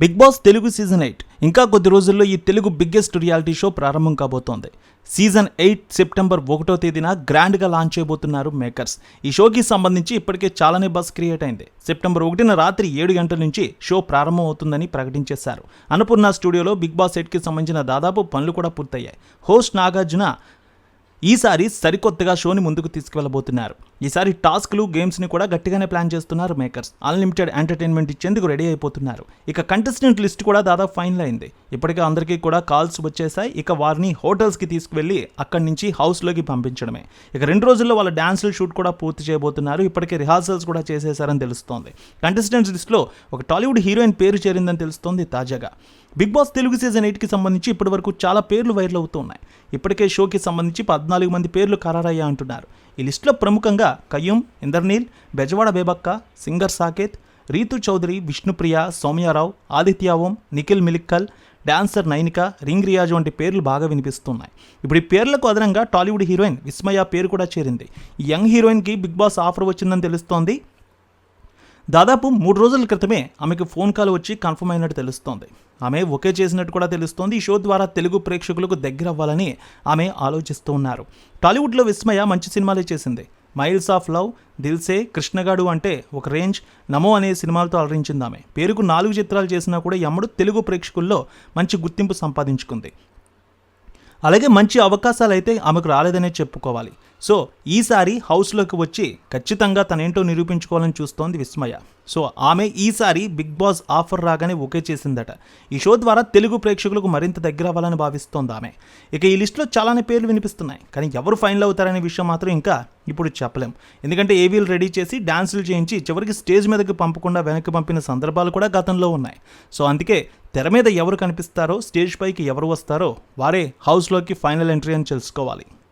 Big boss Telugu season eight. ఇంకా కొద్ది రోజుల్లో ఈ తెలుగు బిగ్గెస్ట్ రియాలిటీ షో ప్రారంభం కాబోతోంది. సీజన్ ఎయిట్ సెప్టెంబర్ ఒకటో తేదీన గ్రాండ్గా లాంచ్ చేయబోతున్నారు మేకర్స్ ఈ షోకి సంబంధించి ఇప్పటికే చాలానే బస్ క్రియేట్ అయింది. సెప్టెంబర్ ఒకటిన రాత్రి ఏడు గంటల నుంచి షో ప్రారంభం అవుతుందని ప్రకటించేశారు. అన్నపూర్ణ స్టూడియోలో బిగ్ బాస్ ఎయిట్కి సంబంధించిన దాదాపు పనులు కూడా పూర్తయ్యాయి. హోస్ట్ నాగార్జున ఈసారి సరికొత్తగా షోని ముందుకు తీసుకువెళ్ళబోతున్నారు. ఈసారి టాస్క్లు గేమ్స్ని కూడా గట్టిగానే ప్లాన్ చేస్తున్నారు మేకర్స్. అన్లిమిటెడ్ ఎంటర్టైన్మెంట్ ఇచ్చేందుకు రెడీ అయిపోతున్నారు. ఇక కంటెస్టెంట్ లిస్ట్ కూడా దాదాపు ఫైనల్ అయింది. ఇప్పటికే అందరికీ కూడా కాల్స్ వచ్చేసాయి ఇక వారిని హోటల్స్కి తీసుకువెళ్ళి అక్కడి నుంచి హౌస్లోకి పంపించడమే. ఇక రెండు రోజుల్లో వాళ్ళ డ్యాన్సులు షూట్ కూడా పూర్తి చేయబోతున్నారు. ఇప్పటికే రిహార్సల్స్ కూడా చేసేశారని తెలుస్తోంది. కంటెస్టెంట్స్ లిస్ట్లో ఒక టాలీవుడ్ హీరోయిన్ పేరు చేరిందని తెలుస్తోంది తాజాగా. బిగ్ బాస్ తెలుగు సీజన్ ఎయిట్కి సంబంధించి ఇప్పటివరకు చాలా పేర్లు వైరల్ అవుతూ ఉన్నాయి. ఇప్పటికే షోకి సంబంధించి పద్నాలుగు మంది పేర్లు ఖరారయ్యా అంటున్నారు. ఈ లిస్టులో ప్రముఖంగా కయ్యూం ఇందర్నీల్ బెజవాడ బేబక్క సింగర్ సాకేత్ రీతు చౌదరి విష్ణుప్రియ సౌమ్యారావు ఆదిత్య ఓం నిఖిల్ మిలిక్కల్ డాన్సర్ నైనిక రింగ్ రియాజ్ వంటి పేర్లు బాగా వినిపిస్తున్నాయి. ఇప్పుడు ఈ పేర్లకు అదనంగా టాలీవుడ్ హీరోయిన్ విస్మయ పేరు కూడా చేరింది. ఈ యంగ్ హీరోయిన్కి బిగ్ బాస్ ఆఫర్ వచ్చిందని తెలుస్తోంది. దాదాపు మూడు రోజుల క్రితమే ఆమెకు ఫోన్ కాల్ వచ్చి కన్ఫర్మ్ అయినట్టు తెలుస్తోంది. ఆమె ఒకే చేసినట్టు కూడా తెలుస్తోంది. ఈ షో ద్వారా తెలుగు ప్రేక్షకులకు దగ్గర అవ్వాలని ఆమె ఆలోచిస్తూ ఉన్నారు. టాలీవుడ్లో విస్మయ మంచి సినిమాలే చేసింది. Miles of love Dil Se Krishnagadu అంటే ఒక రేంజ్ నమో అనే సినిమాలతో అలరించింది ఆమె. పేరుకు నాలుగు చిత్రాలు చేసినా కూడా ఎమ్మడు తెలుగు ప్రేక్షకుల్లో మంచి గుర్తింపు సంపాదించుకుంది. అలాగే మంచి అవకాశాలు అయితే ఆమెకు రాలేదనే చెప్పుకోవాలి. సో ఈసారి హౌస్లోకి వచ్చి ఖచ్చితంగా తనేంటో నిరూపించుకోవాలని చూస్తోంది విస్మయ. సో ఆమె ఈసారి బిగ్ బాస్ ఆఫర్ రాగానే ఓకే చేసిందట. ఈ షో ద్వారా తెలుగు ప్రేక్షకులకు మరింత దగ్గర అవ్వాలని భావిస్తోంది ఆమె. ఇక ఈ లిస్టులో చాలానే పేర్లు వినిపిస్తున్నాయి. కానీ ఎవరు ఫైనల్ అవుతారనే విషయం మాత్రం ఇంకా ఇప్పుడు చెప్పలేం. ఎందుకంటే ఏవీలు రెడీ చేసి డాన్సులు చేయించి చివరికి స్టేజ్ మీదకి పంపకుండా వెనక్కి పంపిన సందర్భాలు కూడా గతంలో ఉన్నాయి. సో అందుకే తెర మీద ఎవరు కనిపిస్తారో స్టేజ్ పైకి ఎవరు వస్తారో వారే హౌస్లోకి ఫైనల్ ఎంట్రీ అని తెలుసుకోవాలి.